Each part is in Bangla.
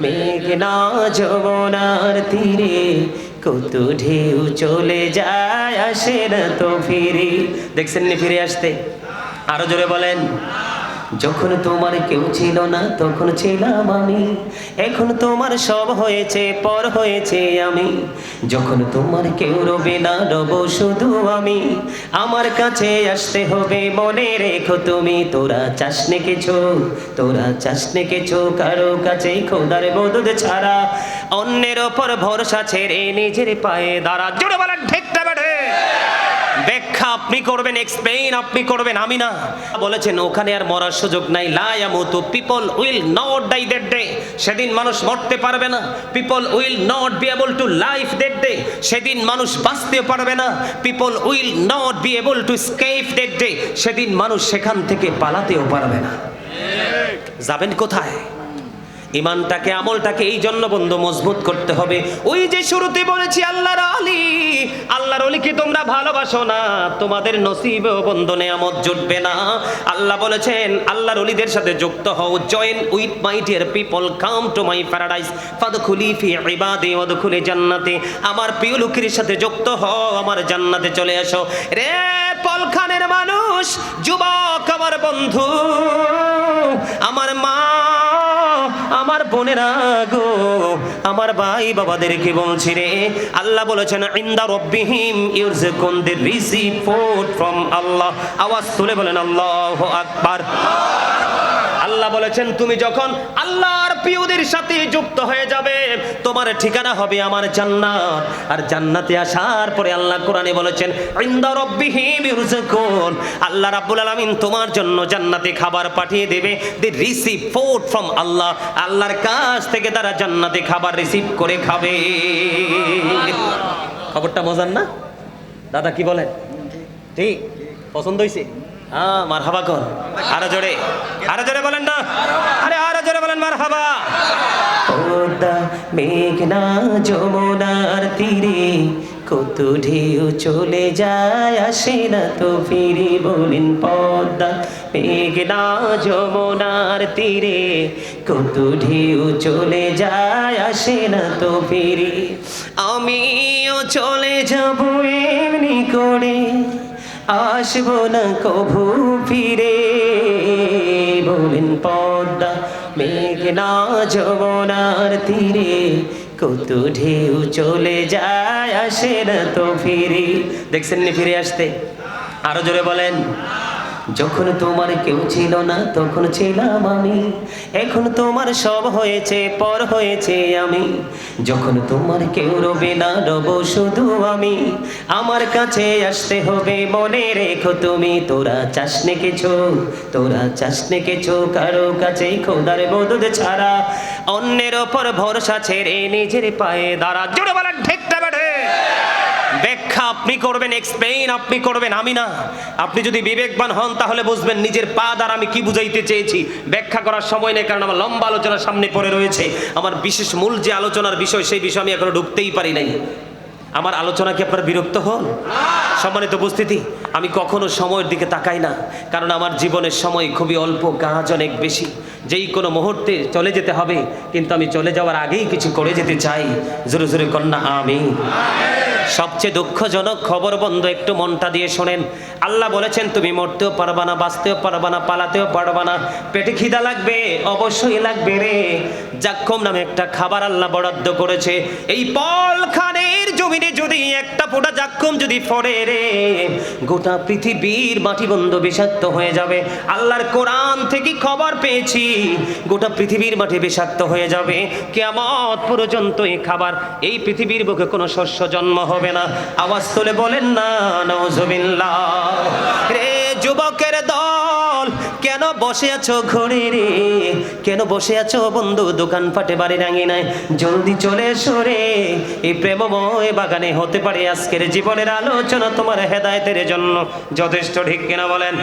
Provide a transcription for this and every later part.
মেঘনা যমনার তীরে, কত ঢেউ চলে যায় আসে না তো ফিরে। দেখছেন নি ফিরে আসতে? আরও জোরে বলেন। যখন তোমার কেউ ছিল না, তখন ছিলাম আমি। এখন তোমার সব হয়েছে, পর হয়েছে আমি। যখন তোমার কেউ রবে না, রব শুধু আমি। আমার কাছে আসতে হবে, মনে রেখো তুমি, তোরা চাষনে কিছু, তোরা চাষনে কিছু, কারও কাছে খোদার বদুদ ছাড়া। অন্যের ওপর ভরসা ছেড়ে নিজের পায়ে দাঁড়া। জোরে বলেন ঠিকটা বেঠে? ব্যাখ্যা আপনি করবেন এক্সপ্লেইন আপনি করবেন, আমি না। বলেছেন, ওখানে আর মরার সুযোগ নাই। লায়ামুতু people will not die that day সেদিন মানুষ মরতে পারবে না। People will not be able to life that day সেদিন মানুষ বাঁচতে পারবে না। People will not be able to escape that day সেদিন মানুষ সেখান থেকে পালাতেও পারবে না। যাবেন কোথায়? ইমানটাকে, আমলটাকে এই জন্য বন্ধু মজবুত করতে হবে। ওই যে শুরুতে বলেছি, আল্লাহর আলী আল্লাহর অলিকে তোমরা ভালোবাসো না, তোমাদের নসিব বন্ধু নেয়ামত জুটবে না। আল্লাহ বলেছেন, আল্লাহর অলিদের সাথে যুক্ত হও join with my dear people come to my paradise ফাদখুলি ফি ইবাদি, ওয়াদখুলি জান্নাতে। আমার প্রিয় লোকের সাথে যুক্ত হও, আমার জান্নাতে চলে আসো রে পলখানের মানুষ, যুবক আমার বন্ধু, আমার মা আমার বোনেরা গো, আমার ভাই বাবাদেরকে বলছি রে, আল্লাহ বলেছেন, ইন্দা রব্বিহিম কোন দে রিসিভ ফ্রম আল্লাহ। আওয়াজ তুলে বলেন, আল্লাহ আকবার। আল্লাহ বলেছেন, তুমি যখন আল্লাহর প্রিয়দের সাথে যুক্ত হয়ে যাবে, তোমার ঠিকানা হবে আমার জান্নাত। আর জান্নাতে আসার পরে আল্লাহ কোরআনে বলেছেন, ইন্দা আল্লাহ রাব্বুল আলামিন তোমার জন্য জান্নাতে খাবার পাঠিয়ে দেবে। The receive food from Allah. আল্লাহর কাছ থেকে তারা জান্নাতে খাবার রিসিভ করে খাবে। খবরটা মজার না? দাদা কি বলেন? ঠিক, পছন্দ হয়েছে হ্যাঁ মার হাবা কর। আরও জোরে। আরও জোরে বলেন না। আরে আরও জোরে বলেন মার হাবা পদ্মা মেঘনা, যমুনার তীরে, কত ঢেউ চলে যায়, আসে না তো ফিরে বলেন পদ্মা মেঘনা, যমুনার তীরে, কত ঢেউ চলে যায়, আসে না তো ফিরে। আমিও চলে যাব এমনি করে। আসব না কভু ফিরে। বলেন, পদ্মা মেঘনা যমনার তীরে, কত ঢেউ চলে যায় আসে না তো ফিরে। দেখছেন নি ফিরে আসতে? আরও জোরে বলেন। যখন তোমার কেউ ছিল না, তখন ছিলাম আমি। এখন তোমার সব হয়েছে, পর হয়েছে আমি। যখন তোমার কেউ রবে না, রব শুধু আমি। আমার কাছে আসতে হবে, মনে রেখো তুমি। তোরা চাষনে কিছু, তোরা চাষনে কিছু। কারও কাছে খোদার বদুদ ছাড়া অন্যের ওপর ভরসা ছেড়ে নিজের পায়ে দাঁড়া। জোরে বলেন ঠিকটা বেঠে ব্যাখ্যা আপনি করবেন এক্সপ্লেইন আপনি করবেন, আমি না। আপনি যদি বিবেকবান হন, তাহলে বুঝবেন নিজের পা দ্বারা আমি কি বুঝাইতে চেয়েছি। ব্যাখ্যা করার সময় নেই, কারণ আমার লম্বা আলোচনা সামনে পড়ে রয়েছে। আমার বিশেষ মূল যে আলোচনার বিষয়, সেই বিষয়ে আমি এখনও ঢুকতেই পারি নাই। আমার আলোচনা কি আপনার বিরক্ত হন? সম্মানিত উপস্থিতি, আমি কখনো সময়ের দিকে তাকাই না, কারণ আমার জীবনের সময় খুবই অল্প কাজ অনেক বেশি। যেই কোনো মুহূর্তে চলে যেতে হবে, কিন্তু আমি চলে যাওয়ার আগেই কিছু করে যেতে চাই। জোরে জোরে কন্যা আমি সবচেয়ে দুঃখজনক খবর বন্ধ, একটু মনটা দিয়ে শোনেন। আল্লাহ বলেছেন, তুমি মরতেও পারবা না, বাঁচতেও পারবা না, পালাতেও পারবা না। পেটে খিদা লাগবে, অবশ্যই লাগবে রে। জাক্ষম নামে একটা খাবার আল্লাহ বরাদ্দ করেছে। এই পলখানের জমিনে যদি একটা ফোঁটা জাক্ষম যদি ফড়ে রে, গোটা পৃথিবীর মাটি বন্ধ বিষাক্ত হয়ে যাবে। আল্লাহর কোরআন থেকে খবর পেয়েছি, গোটা পৃথিবীর মাটি বিষাক্ত হয়ে যাবে। কেমত পর্যন্ত এই খাবার, এই পৃথিবীর বুকে কোনো শস্য জন্ম হবে না। আওয়াজ তুলে বলেন, না নজবিল্লাহ রে যুবকের দল, কেন বসে আছো ঘরে রে কেন বসে আছো বন্ধু দোকান ফাটে বাড়ি রাঙি নাই জলদি চলে এসো রে। এই প্রেমময় বাগানে হতে পারে আজকের জীবনের আলোচনা তোমার হেদায়েতের জন্য। যথেষ্ট ঠিক কিনা বলেন?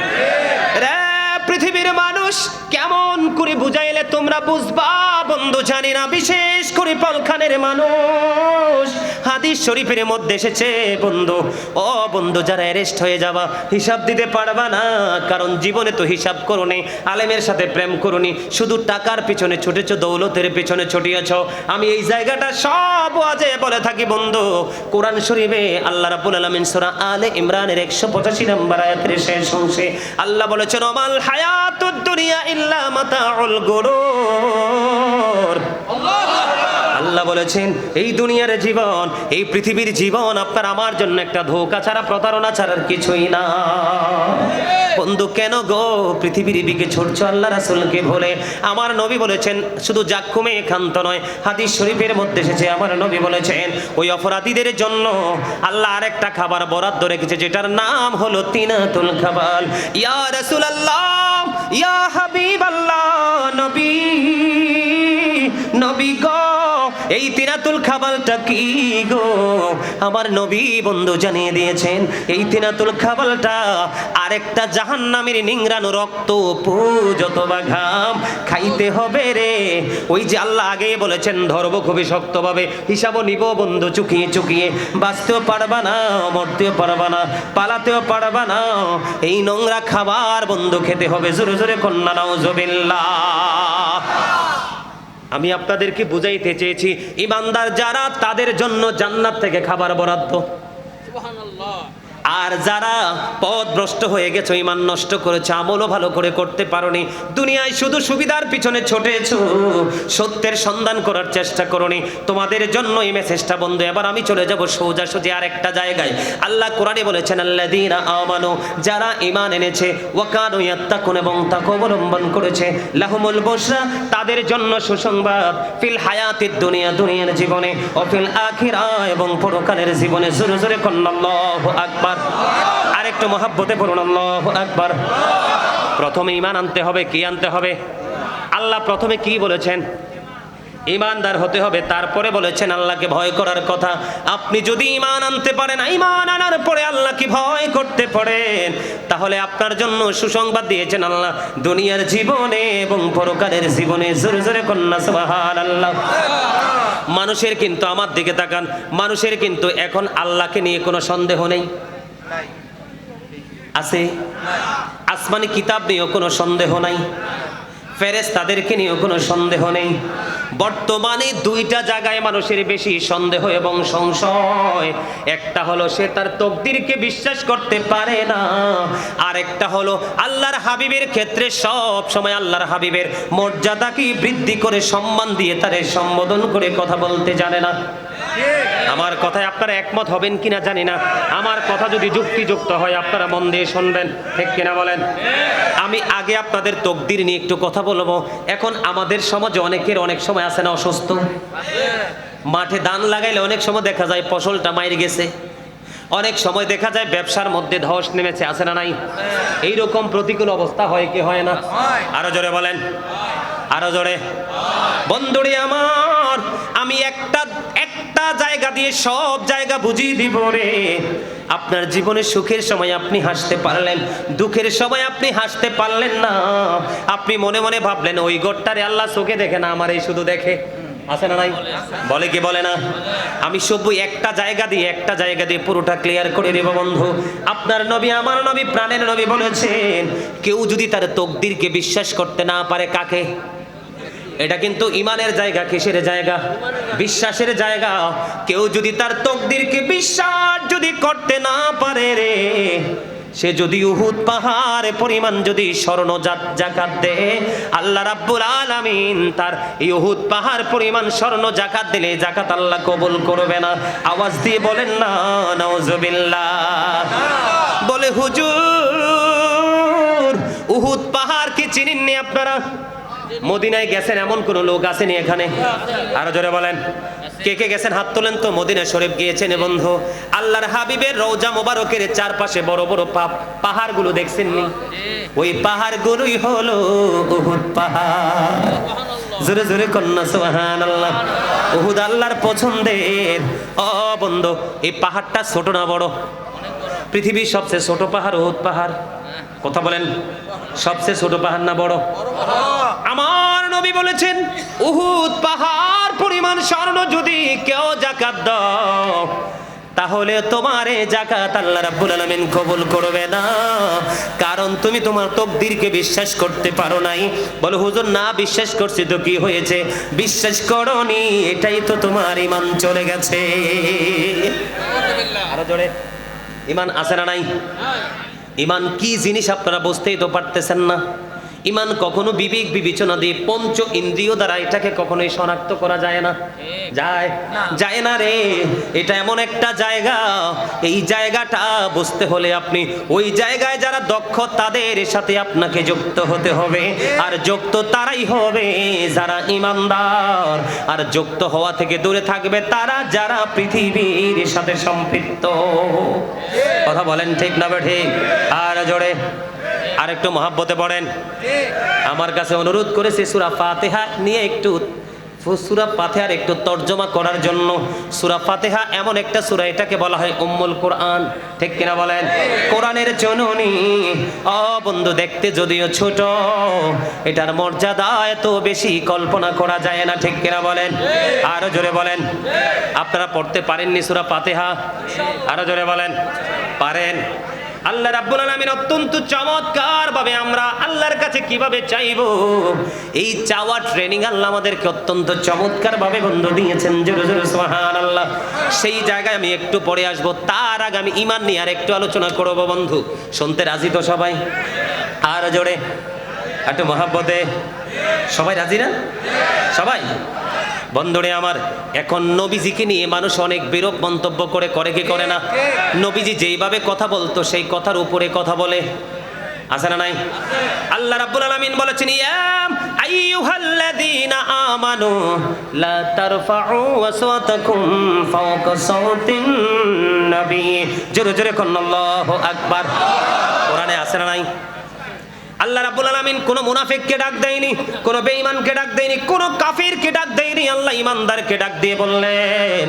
রে পৃথিবীর মানুষ কেমন করে বুঝাইলে তোমরা বুঝবা? বন্ধু জানি না, বিশেষ করে পলখানের মানুষ। হাদিস শরীফের মধ্যে এসেছে, বন্ধু। ও বন্ধু, যারা অ্যারেস্ট হয়ে যাবা, হিসাব দিতে পারবা না, কারণ জীবনে তো হিসাব করুনি, আলেমের সাথে প্রেম করুনি। শুধু টাকার পিছনে ছুটেছ, দৌলতের পিছনে ছুটিয়েছ। আমি এই জায়গাটা সব আজে বলে থাকি, বন্ধু। কোরআন শরীফে আল্লাহ রাব্বুল আলামিন সূরা আলে ইমরানের 185 নম্বর আয়াতের শেষ অংশে আল্লাহ বলেছেন, ওমাল দুনিয়া আল্লাহ বলেছেন, এই দুনিয়ার জীবন, এই পৃথিবীর জীবন আপনার আমার জন্য একটা ধোকা ছাড়া, প্রতারণা ছাড়ার কিছুই না। বন্ধু, কেন গো পৃথিবীর দিকে ছুটছো? আল্লাহ রাসুলকে বলে, আমার নবী বলেছেন, শুধু জাক্ষুমে একান্ত নয়, হাদিস শরীফের মধ্যে এসেছে, আমার নবী বলেছেন, ওই অপরাধীদের জন্য আল্লাহ আরেকটা খাবার বরাদ্দ রেখেছে, যেটার নাম হলো তিনাতুল খাবার ইয়া রাসূল আল্লাহ ইয়া হাবিব আল্লাহ নবী নবী গ এই খাবালটা কি গো? আমার নবী বন্ধু জানিয়ে দিয়েছেন, এই তিনাতুল খাবালটা আরেকটা জাহান্নামের নিংরানো রক্ত বা ঘাম খাইতে হবে রে। ওই যে আল্লাহ আগে বলেছেন, ধরবো খুবই শক্তভাবে, হিসাবও নিব বন্ধু, চুকিয়ে চুকিয়ে। বাঁচতেও পারবা না, মরতেও পারবা না, পালাতেও পারবা না। এই নোংরা খাবার বন্ধু খেতে হবে, জোরে জোরে কন্যা আমি আপনাদেরকে বুঝাইতে চেয়েছি ইমানদার যারা তাদের জন্য জান্নাত থেকে খাবার বরাদ্দ। আর যারা পথ ভ্রষ্ট হয়ে গেছো, ইমান নষ্ট করেছ, আমলও ভালো করে করতে পারোনি, দুনিয়ায় শুধু সুবিধার পিছনে ছুটেছো, সত্যের সন্ধান করার চেষ্টা করোনি, তোমাদের জন্য এই মেসেজটা বন্ধু, এবার আমি চলে যাব সোজা সোজা আর একটা জায়গায়। আল্লাহ কোরআনে বলেছেন, আল্লাযীনা আমানু, যারা ইমান এনেছে, ওয়াকানু ইয়াত্তাকুন এবং তাকওয়া অবলম্বন করেছে, লাহুমুল বুশরা, তাদের জন্য সুসংবাদ, ফিল হায়াতিদ দুনিয়া, দুনিয়ার জীবনে, ও ফিল আখিরা এবং পরকালের জীবনে, জোরে জোরে কন্নাল্লাহু আকবার। আরেকটু মহাব্বতে পড়ুন, আল্লাহু আকবার। প্রথমে ইমান আনতে হবে, কি আনতে হবে? আল্লাহ প্রথমে কি বলেছেন? ইমানদার হতে হবে, তারপরে বলেছেন আল্লাহকে ভয় করার কথা। আপনি যদি ইমান আনতে পারেন ইমান আনার পরে আল্লাহকে ভয় করতে পারেন? তাহলে আপনার জন্য সুসংবাদ দিয়েছেন আল্লাহ, দুনিয়ার জীবনে এবং পরকালের জীবনে জোরে জোরে কন্যা সুবহান আল্লাহ মানুষের কিন্তু আমার দিকে তাকান, মানুষের কিন্তু এখন আল্লাহকে নিয়ে কোনো সন্দেহ নেই। আছে? আসমানি কিতাব নিয়েও কোনো সন্দেহ নাই। ফেরেস তাদেরকে নিয়েও কোনো সন্দেহ নেই। বর্তমানে দুইটা জায়গায় মানুষের বেশি সন্দেহ এবং সংশয়। একটা হলো সে তার তকদিরকে বিশ্বাস করতে পারে না। আর একটা হলো আল্লাহর হাবিবের ক্ষেত্রে সব সময় আল্লাহর হাবিবের মর্যাদাকে বৃদ্ধি করে সম্মান দিয়ে তারে সম্বোধন করে কথা বলতে জানে না। আমার কথায় আপনারা একমত হবেন কিনা জানি না। আমার কথা যদি যুক্তিযুক্ত হয়, আপনারা মন দিয়ে শুনবেন, ঠিক কিনা বলেন? আমি আগে আপনাদের তকদির নিয়ে একটু কথা বলব। এখন আমাদের সমাজে অনেকের অনেক সময় আছে না অসুস্থ? মাঠে ধান লাগাইলে অনেক সময় দেখা যায় ফসলটা মাইরে গেছে। অনেক সময় দেখা যায় ব্যবসার মধ্যে ধস নেমেছে, আছে না নাই? এইরকম প্রতিকূল অবস্থা হয় কি হয় না? আরও জোরে বলেন। আরও জোরে। বন্ধুরে আমার, আমি একটা একটা জায়গা দিয়ে সব জায়গা বুঝিয়ে দিব রে। আপনার জীবনে সুখের সময় আপনি হাসতে পারলেন, দুঃখের সময় আপনি হাসতে পারলেন না। আপনি মনে মনে ভাবলেন, ওই গোটটারে আল্লাহ চোখে দেখে না, আমার এই শুধু দেখে। আছে না নাই? বলে কি বলে না? আমি সব একটা জায়গা দিয়ে, একটা জায়গা দিয়ে পুরোটা ক্লিয়ার করে দেব বন্ধু। আপনার নবী আমার নবী, প্রাণের নবী বলেছেন, কেউ যদি তার তকদিরকে বিশ্বাস করতে না পারে কাকে? এটা কিন্তু ইমানের জায়গা, কিসের জায়গা? বিশ্বাসের জায়গা। কেউ যদি তার তকদিরকে বিশ্বাস যদি করতে না পারে রে, সে যদি উহুদ পাহাড় পরিমাণ যদি স্বর্ণ জাকাত দে, আল্লাহ রাব্বুল আলামিন তার এই উহুদ পাহাড় পরিমাণ স্বর্ণ জাকাত দিলে জাকাত আল্লাহ কবুল করবে না। আওয়াজ দিয়ে বলেন, না, নাউজুবিল্লাহ। বলে, হুজুর, উহুদ পাহাড় কি চিনেননি আপনারা? মদিনায় গেছেন এমন কোন লোক আসেনি এখানে? আরও জোরে বলেন। কে কে গেছেন? হাত তোলেন তো। মদিনা শরীফ গিয়েছেন বন্ধু। আল্লাহর হাবিবের রওজা মোবারকের চারপাশে বড় বড় পাহাড়গুলো দেখছেন নি ওই পাহাড়গুলোই হলো উহুদ পাহাড়। জোরে জোরে কন্যা সুবহান আল্লাহ উহুদ আল্লাহর পছন্দের। ও বন্ধু, এই পাহাড়টা ছোট না বড়? পৃথিবীর সবচেয়ে ছোট পাহাড় উহুদ পাহাড়। কথা বলেন সবচেয়ে ছোট পাহাড় না বড়? আমার নবী বলেছেন উহুদ পাহাড় পরিমাণ স্বর্ণ যদি কেউ জাকাত দাও তাহলে তোমার জাকাত আল্লাহ রাব্বুল আলামিন কবুল করবে না। কারণ তুমি তোমার তকদিরকে বিশ্বাস করতে পারো নাই। বলো হুজুর না বিশ্বাস করছি তো কি হয়েছে? বিশ্বাস করনি এটাই তো তোমার ইমান চলে গেছে। আরও জোরে। ইমান আছে না নাই? ইমান কি জিনিস আপনারা বুঝতেই তো পারতেছেন না? ইমান কখনো বিবেক বিবেচনা দিয়ে পঞ্চ ইন্দ্রিয় দ্বারা এটাকে কখনোই শনাক্ত করা যায় না। যায়। যায় না রে। এটা এমন একটা জায়গা। এই জায়গাটা বুঝতে হলে আপনি ওই জায়গায় যারা দক্ষ তাদের সাথে আপনাকে যুক্ত হতে হবে। আর যুক্ত তারাই হবে যারা ইমানদার। আর যুক্ত হওয়া থেকে দূরে থাকবে তারা যারা পৃথিবীর সাথে সম্পৃক্ত। কথা বলেন ঠিক না বে ঠিক? আর জোরে। আর একটু মহাব্বতে পড়েন। আমার কাছে অনুরোধ করেছে সুরা ফাতেহা নিয়ে একটু সুরা ফাতেহার একটু তর্জমা করার জন্য। সুরা ফাতেহা এমন একটা সুরা, এটাকে বলা হয় উম্মুল কোরআন। ঠিক কিনা বলেন? কোরআনের জননী। অ বন্ধু, দেখতে যদিও ছোট, এটার মর্যাদা এত বেশি কল্পনা করা যায় না, ঠিক কিনা বলেন? আরও জোরে বলেন। আপনারা পড়তে পারেননি সুরা ফাতেহা? আরও জোরে বলেন। পারেন? আল্লাহ রাব্বুল আলামিন অত্যন্ত চমৎকার ভাবে আমরা আল্লাহর কাছে কীভাবে চাইব? এই চাওয়া ট্রেনিং আল্লাহ আমাদেরকে অত্যন্ত চমৎকার ভাবে বন্ধ দিয়েছেন। জোরে জোরে সুবহানাল্লাহ। সেই জায়গায় আমি একটু পরে আসব। তার আগে আমি ঈমান নিয়ে আর একটু আলোচনা করব বন্ধু। শুনতে রাজি তো সবাই? আর জোরে, একটু মহাব্বতে। সবাই রাজি না? সবাই? বন্ধুরে আমার, এখন নবীজিকে নিয়ে মানুষ অনেক বিরূপ মন্তব্য করে করে কি করে না? নবীজি যেইভাবে কথা বলতো, সেই কথার উপরে কথা বলে। আছে না নাই? আল্লাহ রাব্বুল আলামিন বলেছেন, ইয়া আইয়ুহাল্লাযীনা আমানু লা তারফাউ আসওয়াতাকুম ফাওকা সাওতিন নবী। জোরে জোরে কোন আল্লাহু আকবার। কোরআনে আছে না নাই? আল্লাহ রাব্বুল আলামিন কোন মুনাফিককে ডাক দেয়নি, কোন বেঈমানকে ডাক দেয়নি, কোন কাফিরকে ডাক দেয়নি, আল্লাহ ইমানদারকে ডাক দিয়ে বললেন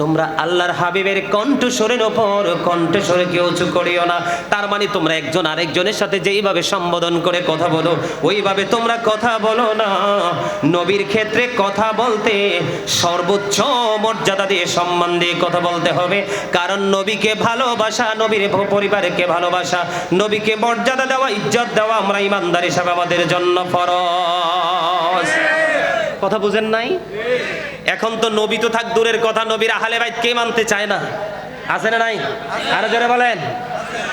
তোমরা আল্লাহর হাবিবের কণ্ঠস্বরের ওপর কণ্ঠস্বরকে উঁচু করিও না। তার মানে তোমরা একজন আরেকজনের সাথে যেইভাবে সম্বোধন করে কথা বলো, ওইভাবে তোমরা কথা বলো না। নবীর ক্ষেত্রে কথা বলতে সর্বোচ্চ মর্যাদা দিয়ে সম্মান দিয়ে কথা বলতে হবে। কারণ নবীকে ভালোবাসা, নবীর পরিবারকে ভালোবাসা, নবীকে মর্যাদা দেওয়া, ইজ্জত দেওয়া আমরা ইমানদার হিসাবে আমাদের জন্য ফরজ। কথা বুঝেন নাই? এখন তো নবী তো থাক, দূরের কথা, নবীর আহলে বাইত কে মানতে চায় না? আছে না নাই? আরও জোরে বলেন।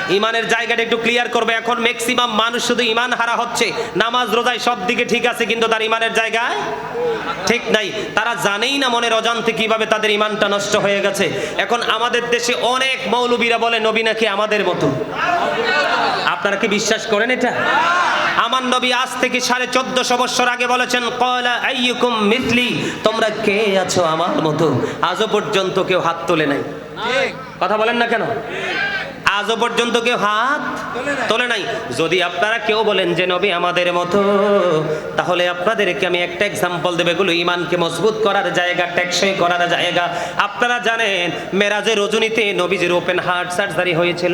ইমানের জায়গাটা একটু ক্লিয়ার করবে। এখন ম্যাক্সিমাম মানুষ শুধু ইমান হারা হচ্ছে। নামাজ রোজায় সব দিকে ঠিক আছে কিন্তু তার ইমানের জায়গায় ঠিক নাই। তারা জানেই না মনের অজান্তে কীভাবে তাদের ইমানটা নষ্ট হয়ে গেছে। এখন আমাদের দেশে অনেক মৌলবীরা বলে নবী নাকি আমাদের মতো? আপনারা কি বিশ্বাস করেন এটা? আমার নবী আজ থেকে সাড়ে চোদ্দশো বছর আগে বলেছেন কয়লা আইয়ুকুম মিথলি। তোমরা কে আছো আমার মতো? আজও পর্যন্ত কেউ হাত তোলে নাই। কথা বলেন না কেন? আজও পর্যন্ত কেউ হাত তোলে নাই। যদি আপনারা কেউ বলেন যে নবী আমাদের মতো তাহলে আপনাদেরকে আমি একটা এক্সাম্পল দেবে এগুলো। ইমানকে মজবুত করার জায়গা টেকসই করার জায়গা। আপনারা জানেন মেরাজের রজনীতে নবীজির ওপেন হার্ট সার্জারি হয়েছিল।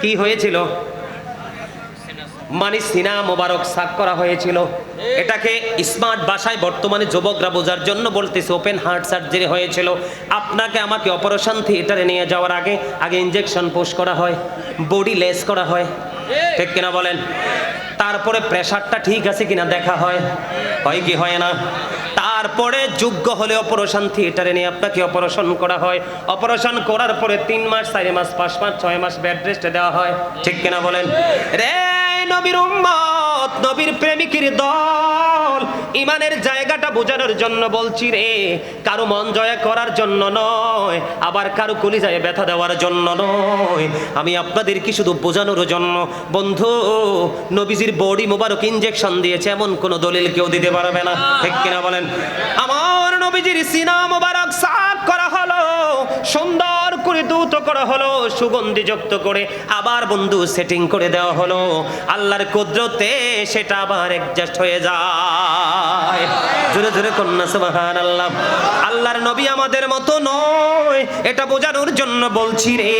কি হয়েছিল? মানে সিনা মোবারক সাক করা হয়েছিল। এটাকে স্মার্ট ভাষায় বর্তমানে যুবকরা বোঝার জন্য বলতেছে ওপেন হার্ট সার্জারি হয়েছিল। আপনাকে আমাকে অপারেশন থিয়েটারে নিয়ে যাওয়ার আগে আগে ইনজেকশন পোস্ট করা হয় বডি লেস করা হয়। ঠিক কিনা বলেন? তারপরে প্রেশারটা ঠিক আছে কিনা দেখা হয় হয় কি হয় না? তারপরে যোগ্য হলে অপারেশন থিয়েটারে নিয়ে আপনাকে অপারেশন করা হয়। অপারেশন করার পরে তিন মাস, চার মাস, পাঁচ মাস, ছয় মাস বেড রেস্টে দেওয়া হয়। ঠিক কিনা বলেন? রে নবীর উম্মত, নবীর প্রেমিকের দল। ইমানের জায়গাটা বোঝানোর জন্য বলছি রে, কারও মন জয় করার জন্য নয়, আবার কারও কলিজায় ব্যথা দেওয়ার জন্য নয়। আমি আপনাদেরকে শুধু বোঝানোর জন্য, বন্ধু, নবীজির বডি মোবারক ইঞ্জেকশন দিয়েছে, এমন কোন দলিল কেউ দিতে পারবে না। ঠিক কিনা বলেন? আমার নবীজির সিনা মোবারক সাফ করা হলো, সুন্দর করে দ্রুত করা হলো, সুগন্ধি যুক্ত করে আবার বন্ধু সেটিং করে দেওয়া হলো। আল্লাহর কুদরতে সেটা আবার অ্যাডজাস্ট হয়ে যায়। জোরে জোরে কন্যা সুবহান আল্লাহ আল্লাহর নবী আমাদের মতো নয়, এটা বোঝানোর জন্য বলছি রে।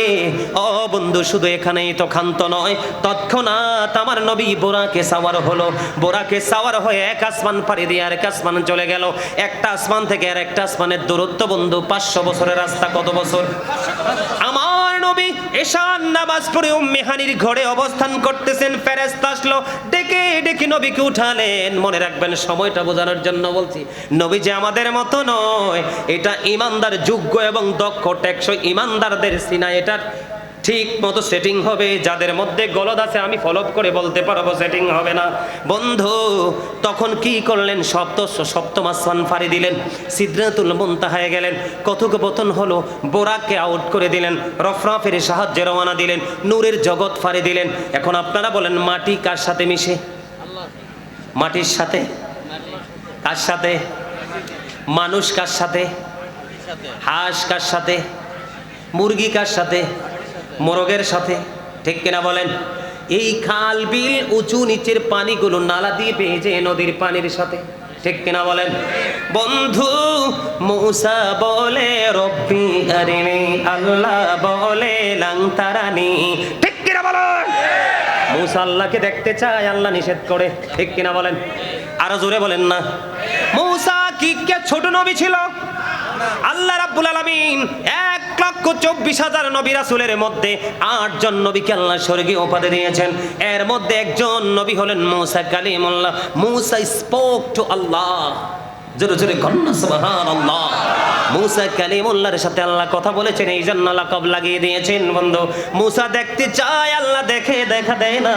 ও বন্ধু, শুধু এখানেই তো ক্ষান্ত নয়, তৎক্ষণাৎ আমার নবী বোরাকে সাওয়ার হলো। বোরাকে সাওয়ার হয়ে এক আসমান পাড়ি দিয়ে আর এক আসমান চলে গেল। একটা আসমান থেকে আর একটা আসমানের দূরত্ব বন্ধু, পাঁচশো বছরের রাস্তা কত বছর? আমার নবী এশান নামাজ পড়ে উম্মেহানির ঘরে অবস্থান করতেছেন, ফেরেশতা আসলো, ডেকে ডেকে নবীকে উঠালেন। মনে রাখবেন, সময়টা বোঝানোর জন্য বলছি, নবী যে আমাদের মতো নয়, এটা ইমানদার, যোগ্য এবং দক্ষ, টেকসই ইমানদারদের সিনা, এটার ঠিক মতো সেটিং হবে, যাদের মধ্যে গলদ আছে আমি ফলো করে বলতে পারব সেটিং হবে না। বন্ধু, তখন কি করলেন? সপ্ত সপ্তম আসমান ফাড়ি দিলেন সিদ্ধাতুল মুনতাহায় গেলেন, কথোপকথন হলো, বোরাককে আউট করে দিলেন, রফরাফের সাহায্যে রওনা দিলেন, নূরের জগৎ ফাড়ি দিলেন। এখন আপনারা বলেন, মাটি কার সাথে মিশে? মাটির সাথে? কার সাথে? মানুষ কার সাথে? হাঁস কার সাথে? মুরগি কার সাথে? মোরগের সাথে, ঠিক কিনা বলেন? এই খাল বিল উঁচু নিচের পানিগুলো নালা দিয়ে পেয়েছে নদীর পানির সাথে, ঠিক কিনা বলেন? বন্ধু, মৌসা বলে, রব্বি আরিনি, আল্লাহ বলে লাংতারানি ঠিক কিনা বলেন? মৌসা আল্লাহকে দেখতে চায়, আল্লাহ নিষেধ করে, ঠিক কিনা বলেন? আরও জোরে বলেন না। মৌসা কি, কে ছোট নবী ছিল? আল্লাহ রাব্বুল আলামিন এক লক্ষ চব্বিশ হাজার নবী রাসূলের মধ্যে আটজন নবীকে আল্লাহ স্বর্গীয় উপাধি দিয়েছেন। এর মধ্যে একজন নবী হলেন Musa Kalimullah. Musa spoke to Allah. জোরে জোরে কন্যা সুবহানাল্লাহ। মূসা কালিমুল্লাহর সাথে আল্লাহ কথা বলেছেন এই জন্য লাকব লাগিয়ে দিয়েছেন, বন্ধু। মূসা দেখতে চায়, আল্লাহ দেখে দেখা দেয় না।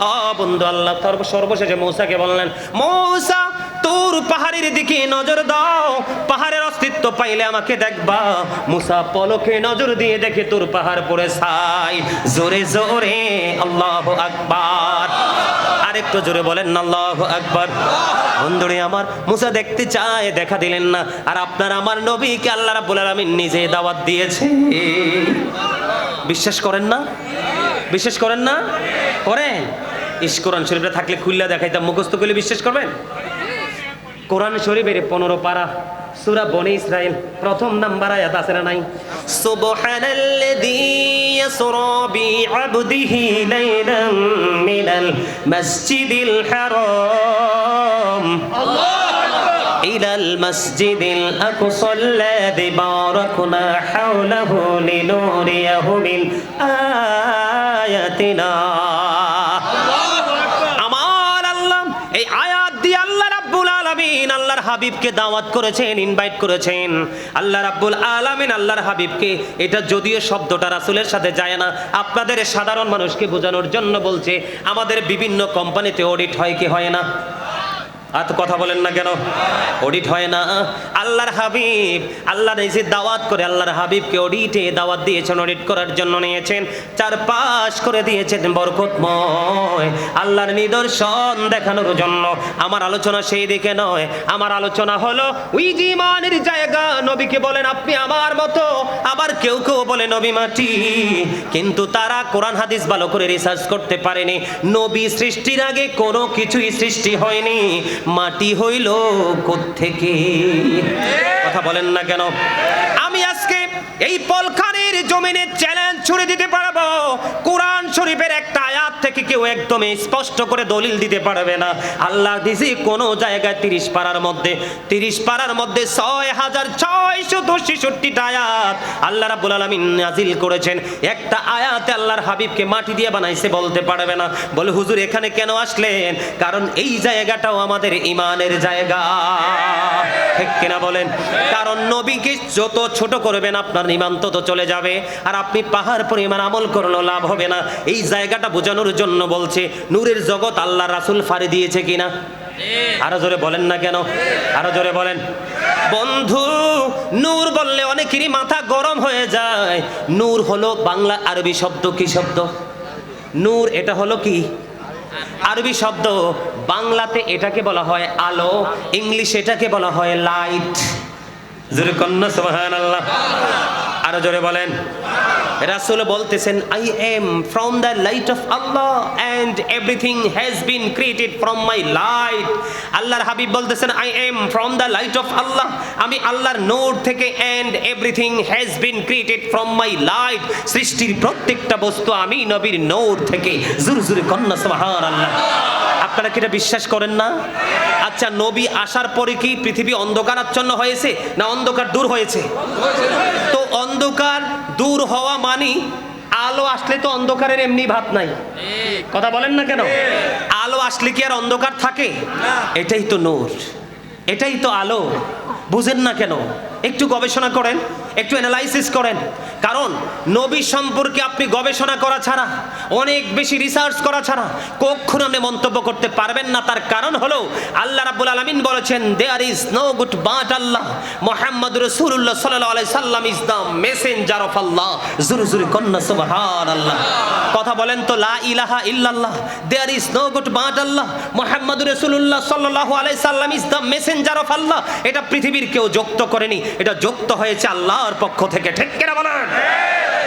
ও বন্ধু, আল্লাহ সর্ব- সর্বশেষে মূসাকে বললেন, মূসা তোর পাহাড়ের দিকে নজর দাও। পাহাড়ের অস্তিত্ব পাইলে আমাকে দেখবা। মুসা পলকে নজর দিয়ে দেখে তোর পাহাড় পড়ে ছাই। জোরে জোরে, আল্লাহ আকবার। আরেকটু জোরে বলেন, আল্লাহ আকবার। বন্ধুরে, আমার মুসা দেখতে চায়, দেখা দিলেন না। আর আপনার আমার নবীকে আল্লাহ রাব্বুল আলামিন নিজে দাওয়াত দিয়েছে। বিশ্বাস করেন না? বিশ্বাস করেন না? করেন? ইস, কোরআন শরীফটা থাকলে খুললা দেখাইতাম, মুখস্থ করলে বিশ্বাস করবেন? কোরআন শরীফের পনেরো পারা সুরা বনি ইসরাইল প্রথম নাম্বার আয়াত আছে না নাই সুবহানাল্লাযী ইয়াসরা বিআবদিহি লাইলাম মিনাল মাসজিদিল হারাম إلى المسجد الأقصى الذي باركنا حوله لنريه من آياتنا হাবিবকে দাওয়াত করেছেন ইনভাইট করেছেন। আল্লাহ রাব্বুল আলামিন আল্লাহর হাবিবকে, এটা যদিও শব্দটা রাসুলের সাথে যায় না, আপনাদের সাধারণ মানুষকে বোঝানোর জন্য বলছে, আমাদের বিভিন্ন কোম্পানিতে অডিট হয় কি হয় না। আর তো কথা বলেন না কেন? অডিট হয় না। আল্লাহর হাবিব আল্লাহ নিজে দাওয়াত করে আল্লাহর হাবিবকে অডিটে দাওয়াত দিয়েছেন অডিট করার জন্য নিয়েছেন চার পাশ করে দিয়েছেন বরকতময়। আল্লাহর নিদর্শন দেখানোর জন্য। আমার আলোচনা সেই দিকে নয়। আমার আলোচনা হলো ওই যে ইমানের জায়গা। নবীকে বলেন, আপনি আমার মতো। আবার কেউ কেউ বলে, নবী মাটি। কিন্তু তারা কোরআন, হাদিস ভালো করে রিসার্চ করতে পারেনি। নবী সৃষ্টির আগে কোনো কিছুই সৃষ্টি হয়নি। মাটি হইল থেকে কথা বলেন না কেন। আমি আজকে এই পলখানের জমিনে চ্যালেঞ্জ ছুড়ে দিতে পারব। কোরআন শরীফের একটা আয়াত থেকে কেউ একদম স্পষ্ট করে দলিল দিতে পারবে না। আল্লাহ দিছি কোন জায়গায় তিরিশ পাড়ার মধ্যে, তিরিশ পাড়ার মধ্যে ছয় হাজার ছয়শত ছেষট্টিটা আয়াত আল্লাহ রাব্বুল আলামিন নাজিল করেছেন। একটা আয়াতে আল্লাহর হাবিবকে মাটি দিয়ে বানাইছে বলতে পারবে না। বলে, হুজুর, এখানে কেন আসলেন? কারণ এই জায়গাটাও আমাদের ইমানের জায়গা। ঠিক কিনা বলেন? কারণ নবীকে যত ছোট করবেন আপনার ইমান তো চলে যাবে। আর আপনি পাহাড় পরিমাণ আমল করলেও লাভ হবে না। এই জায়গাটা বোঝানোর জন্য বলছে, নূরের জগৎ আল্লাহ রাসুল ফাড়ি দিয়েছে কিনা? আরও জোরে বলেন না কেন? আরও জোরে বলেন। বন্ধু, নূর বললে অনেকেরই মাথা গরম হয়ে যায়। নূর হলো বাংলা আরবি শব্দ, কি শব্দ? নূর এটা হলো কি? আরবি শব্দ, বাংলাতে এটাকে বলা হয় আলো, ইংলিশ এটাকে বলা হয় লাইট। জোরে কন্যা সুবহান আল্লাহ আরও জোরে বলেন। রাসূল বলতেছেন I am from the light of Allah and everything has been created from my light আল্লাহর হাবিব বলতেছেন I am from the light of Allah আমি আল্লাহর নূর থেকে and everything has been created from my light সৃষ্টির প্রত্যেকটা বস্তু আমি নবীর নোর থেকে। জুরে জুরে কন্যা সুবহান আল্লাহ আপনারা কি এটা বিশ্বাস করেন না? আচ্ছা নবী আসার পরে কি পৃথিবী অন্ধকারাচ্ছন্ন হয়েছে না অন্ধকার দূর হয়েছে? তো অন্ধকার দূর হওয়া মানি আলো আসলে তো অন্ধকারের এমনি ভাত নাই। কথা বলেন না কেন? আলো আসলে কি আর অন্ধকার থাকে? এটাই তো নূর, এটাই তো আলো। বুঝেন না কেন? একটু গবেষণা করেন, একটু অ্যানালাইসিস করেন। কারণ নবী সম্পর্কে আপনি গবেষণা করা ছাড়া, অনেক বেশি রিসার্চ করা ছাড়া কখনো আপনি মন্তব্য করতে পারবেন না। তার কারণ হলো, আল্লাহ রাবুল আলামিন বলেছেন there is no god but Allah Mohammad রাসূলুল্লাহ সাল্লাল্লাহু আলাইহি সাল্লাম is the messenger of Allah জুরু জুরু কন্না সুবহানাল্লাহ। কথা বলেন তো, লা ইলাহা ইল্লাল্লাহ there is no god but Allah Mohammad রাসূলুল্লাহ সাল্লাল্লাহু আলাই সাল্লাম is the messenger of Allah এটা পৃথিবীর কেউ যুক্ত করেনি। এটা যুক্ত হয়েছে আল্লাহর পক্ষ থেকে, ঠিক কিনা বলেন?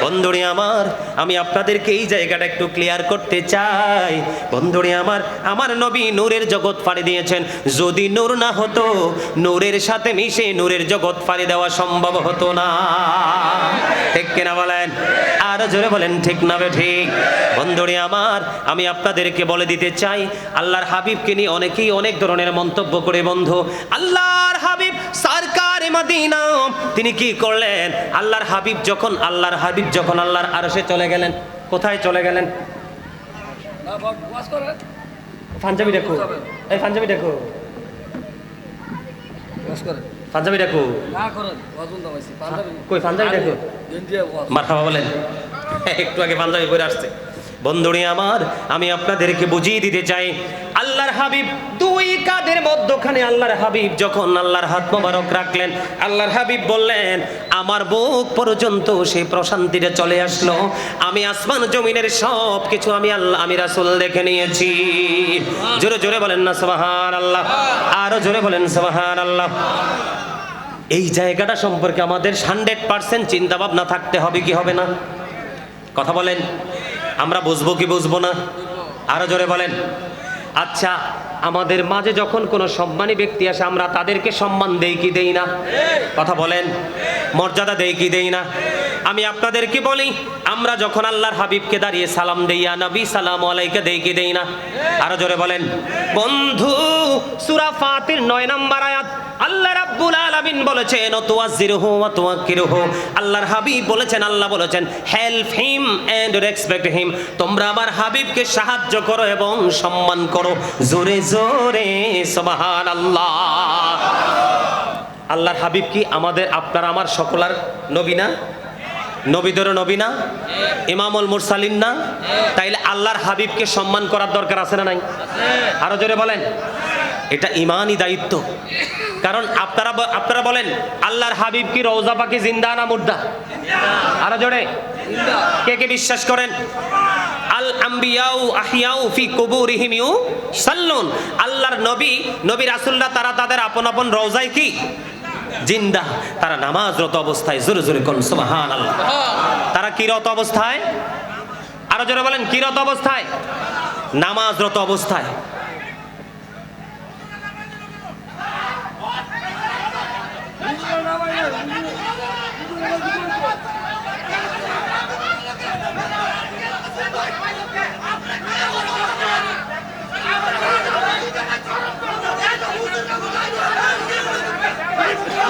বন্ধুরে আমার, আমি আপনাদেরকে এই জায়গাটা একটু ক্লিয়ার করতে চাই। বন্ধুরে আমার আমার নবী নূরের জগৎ ফাড়ি দিয়েছেন। যদি নূর না হতো, নূরের সাথে মিশে নূরের জগৎ ফাড়ি দেওয়া সম্ভব হতো না। ঠিক কিনা বলেন? আর জোরে বলেন, ঠিক না বে ঠিক? বন্ধুরে আমার, আমি আপনাদেরকে বলে দিতে চাই, আল্লাহর হাবিবকে নিয়ে অনেকেই অনেক ধরনের মন্তব্য করে বন্ধু। আল্লাহর হাবিব সরকার মদিনা। তিনি কি করলেন? আল্লাহর হাবিব যখন আল্লাহর হাবিব যখন আল্লাহর আরশে চলে গেলেন কোথায় চলে গেলেন? পাঞ্জাবি দেখো। এই পাঞ্জাবি দেখো। পাঞ্জাবি দেখো। কই পাঞ্জাবি দেখো। মারহাবা বলেন। একটু আগে পাঞ্জাবি পরে আসছে। বন্ধুরি আমার, আমি আপনাদেরকে বুঝিয়ে দিতে চাই। আল্লাহর হাবিব, দুই কাদের মধ্যখানে আল্লাহর হাবিব, যখন আল্লাহর হাত মোবারক রাখলেন, আল্লাহর হাবিব বললেন, আমার বুক পর্যন্ত সেই প্রশান্তিটা চলে আসলো। আমি আসমান জমিনের সব কিছু আমি আল্লাহ, আমি রাসূল দেখে নিয়েছি। জোরে জোরে বলেন না সুবহান আল্লাহ আরও জোরে বলেন সুবহান আল্লাহ এই জায়গাটা সম্পর্কে আমাদের হান্ড্রেড পার্সেন্ট চিন্তা ভাবনা থাকতে হবে কি হবে না? কথা বলেন। আমরা বুঝব কি বুঝব না? আরও জোরে বলেন। আচ্ছা আমাদের মাঝে যখন কোনো সম্মানী ব্যক্তি আসে, আমরা তাদেরকে সম্মান দেই কি দেই না? কথা বলেন। মর্যাদা দেই কি দেই না? আমি আপনাদেরকে বলি, আমরা যখন আল্লাহর হাবিবকে দাঁড়িয়ে সালাম দেইয়া নবী, সালাম আলাইকে, দেই কি দেই না? আরও জোরে বলেন। বন্ধু, সূরা ফাতির 9 নম্বর আয়াত, আল্লাহ রাব্বুল আলামিন বলেছেন তুয়াজ্জিরুহু ওয়া তুওয়াক্কিরুহু আল্লাহর হাবিব বলেছেন, আল্লাহ বলেছেন help him and respect him তোমরা আমার হাবিবকে সাহায্য করো এবং সম্মান করো। জোরে জোরে, সুবহানাল্লাহ। আল্লাহর হাবিব কি আমাদের, আপনার, আমার সকলার নবী না? নবীদেরও নবী না, ইমামুল মুরসালিন না, তাইলে আল্লাহর হাবিবকে সম্মান করার দরকার আছে না নাই? আরও জোরে বলেন, এটা ইমানই দায়িত্ব। কারণ আপনারা আপনারা বলেন, আল্লাহর হাবিব কি রওজা পাকি জিন্দা না মুর্দা? আরও জোরে। কে কে বিশ্বাস করেন? আল আম্বিয়াউ আহিয়াউ ফি কুবুরিহিম সাল্লুন আল্লাহর নবী নবী রাসূলরা তারা তাদের আপন আপন রওজায় কি? জিন্দা তারা নামাজরত অবস্থায় জোরে জোরে করুন সুবাহান আল্লাহ হ্যাঁ। তারা কিরত অবস্থায়? আরও জোরে বলেন কিরত অবস্থায়? নামাজরত অবস্থায়। Vai!